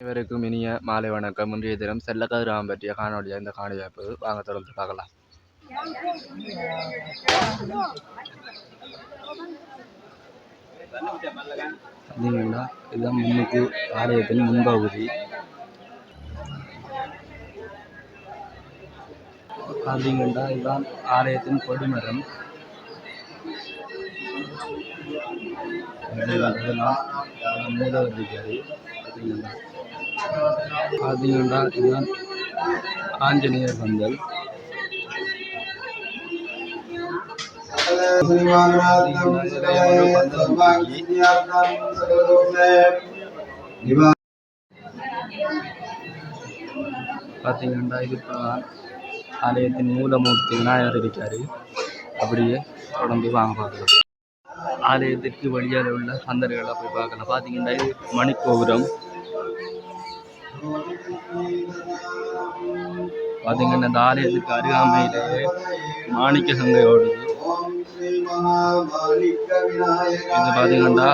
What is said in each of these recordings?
அனைவருக்கும் இனிய மாலை வணக்கம். இன்றைய தினம் செல்லக்கதிராமம் பற்றிய காணொலியாக இந்த காணொலி இருப்பது வாங்க தொடர்ந்து பார்க்கலாம். பார்த்தீங்கன்னா இதுதான் முன்னுக்கு ஆலயத்தின் முன்பகுதி. பார்த்தீங்கன்னா இதுதான் ஆலயத்தின் கொடிமரம் இதெல்லாம் மூலவர் இருக்காரு பார்த்தீங்கன்னா பார்த்தீங்கன்னா இதுதான் ஆஞ்சநேயர் பந்தல் பார்த்தீங்கன்னா இது ஆலயத்தின் மூலமூர்த்தி விநாயகர் இருக்காரு. அப்படியே தொடர்ந்து வாங்க பார்க்கலாம். ஆலயத்திற்கு வழியாக உள்ள சந்தர்களை போய் பார்க்கலாம். பார்த்தீங்கன்னா இது மணிக்கோபுரம். பார்த்தீங்கன்னா இந்த ஆலயத்துக்கு அருகாமையிலேயே மாணிக்க சங்கை ஓடுது. இது பார்த்தீங்கன்னா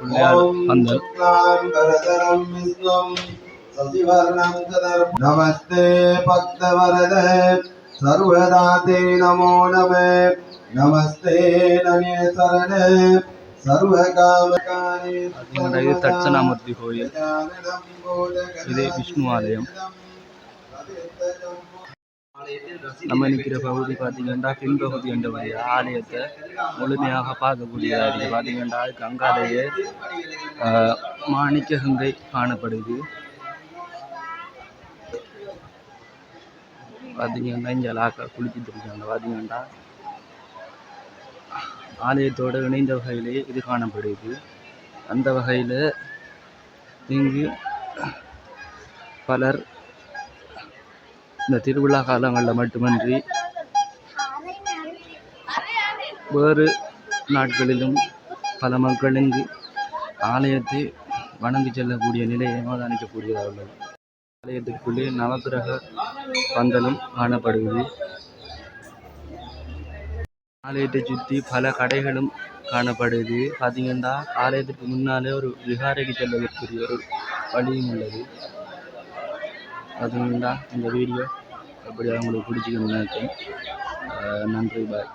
பிள்ளையார் பந்தல். நமஸ்தே பக்தவரதே சர்வதாதே நமோ நமே. நமஸ்தே நமே சரணே சர்வகாமகாரி தட்சணாமூர்த்தி கோயில். இது விஷ்ணு ஆலயம். நம்ம நிற்கிற பகுதி பார்த்தீங்கன்னா பின்பகுதி என்றபடி ஆலயத்தை முழுமையாக பார்க்கக்கூடியதாக இருக்குது பார்த்தீங்கன்னா அதுக்கு ஆஹ், மாணிக்க கங்கை காணப்படுது. பார்த்தீங்கன்னா இங்கே லாக்கா குளிச்சுட்டு இருக்காங்க. பார்த்தீங்கன்னா ஆலயத்தோடு இணைந்த வகையிலே இது காணப்படுது. அந்த வகையில் இங்கு பலர் இந்த திருவிழா காலங்களில் மட்டுமன்றி வேறு நாட்களிலும் பல மக்கள் இங்கு ஆலயத்தை வணங்கி செல்லக்கூடிய நிலையை அவதானிக்கக்கூடியதாக உள்ளது ஆலயத்திற்குள்ளே நவக்கிரக பந்தலும் காணப்படுகிறது. ஆலயத்தை சுற்றி பல கடைகளும் காணப்படுது பார்த்தீங்கன்னா ஆலயத்துக்கு முன்னாலே ஒரு விகாரைக்கு செல்வதற்குரிய ஒரு வழியும் உள்ளது. பார்த்தீங்கன்னா இந்த வீடியோ அப்படி அவங்களுக்கு பிடிச்சிக்கணும்னு நினைக்கிறேன். நன்றி பாய்